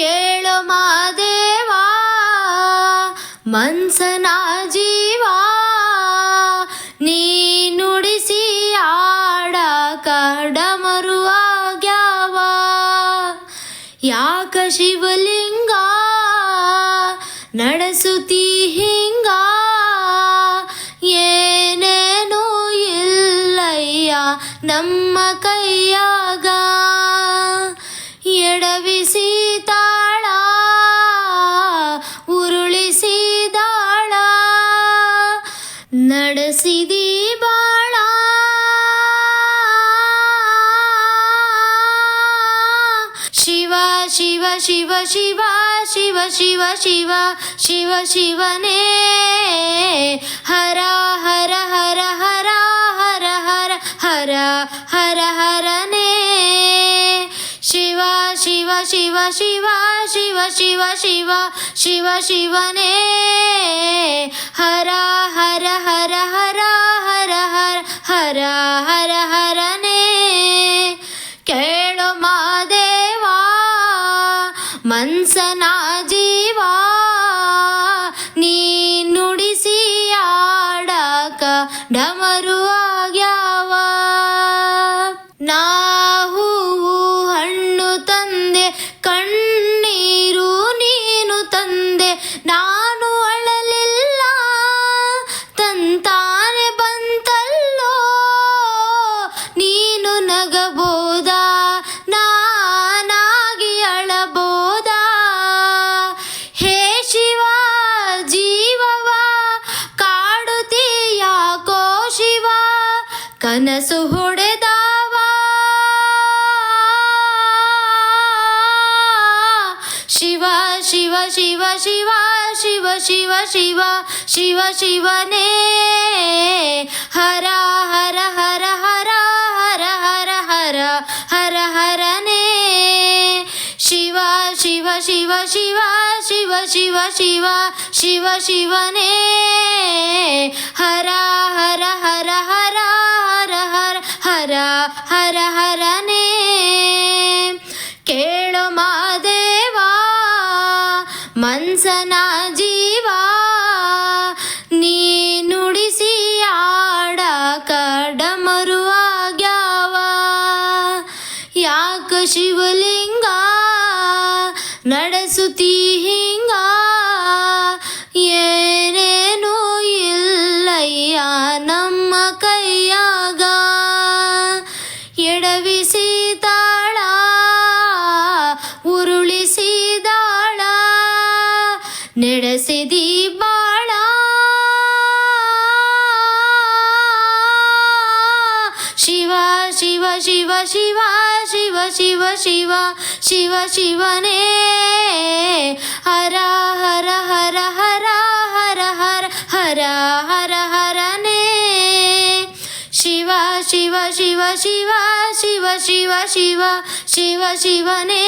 ಕೇಳೋ ಮಾದೇವಾ ಮನ್ಸನ ಜೀವಾ, ನೀ ನುಡಿಸಿ ಆಡ ಕಡಮರುವಾಗ್ಯಾವ ಯಾಕ ಶಿವಲಿಂಗ ನಡೆಸುತ್ತಿ ಹಿಂಗ? ಏನೇನೂ ಇಲ್ಲಯ್ಯ ನಮ್ಮ ಕೈಯಾಗ. ಎಡವಿಸಿ ನಡೆಸಿದಿ ಬಾಳ ಶಿವ ಶಿವ ಶಿವ ಶಿವ ಶಿವ ಶಿವ ಶಿವ ಶಿವ ಶಿವನೇ ಹರ ಹರ ಹರ ಹರ ಹರ ಹರ ಹರ ಹರ ಹರನೇ ಶಿವ ಶಿವ ಶಿವ ಶಿವ ಶಿವ ಶಿವ ಶಿವ ಶಿವ ಶಿವನೇ ಹರ ಕನಸು ಹೊಡೆದಾವ ಶಿವ ಶಿವ ಶಿವ ಶಿವ ಶಿವ ಶಿವ ಶಿವ ಶಿವ ಶಿವನೇ ಹರ ಹರ ಹರ ಹರ ಹರ ಹರ ಹರ ಹರ ಹರನೇ ಶಿವ ಶಿವ ಶಿವ ಶಿವ ಶಿವ ಶಿವ ಶಿವ ಶಿವ ಶಿವನೇ ಹರ ಹರ ಹರ ಹರ ಹರ ಹರ ಹರ ಹರ ಹರನೇ. ಕೇಳೋ ಮಾದೇವಾ ಮನ್ಸನ ಜೀವಾ. ನೀ ನುಡಿಸಿ ಆಡ ಡಮರುವಾಗ್ಯಾವ ಯಾಕ ಶಿವಲಿಂಗ ನಡೆಸಿದಿ ಬಾಳ ಶಿವ ಶಿವ ಶಿವ ಶಿವ ಶಿವ ಶಿವ ಶಿವ ಶಿವ ಶಿವನೇ ಹರ ಹರ ಹರ ಹರ ಹರ ಹರ ಹರ ಹರ ಹರನೇ ಶಿವ ಶಿವ ಶಿವ ಶಿವ ಶಿವ ಶಿವ ಶಿವ ಶಿವ ಶಿವನೇ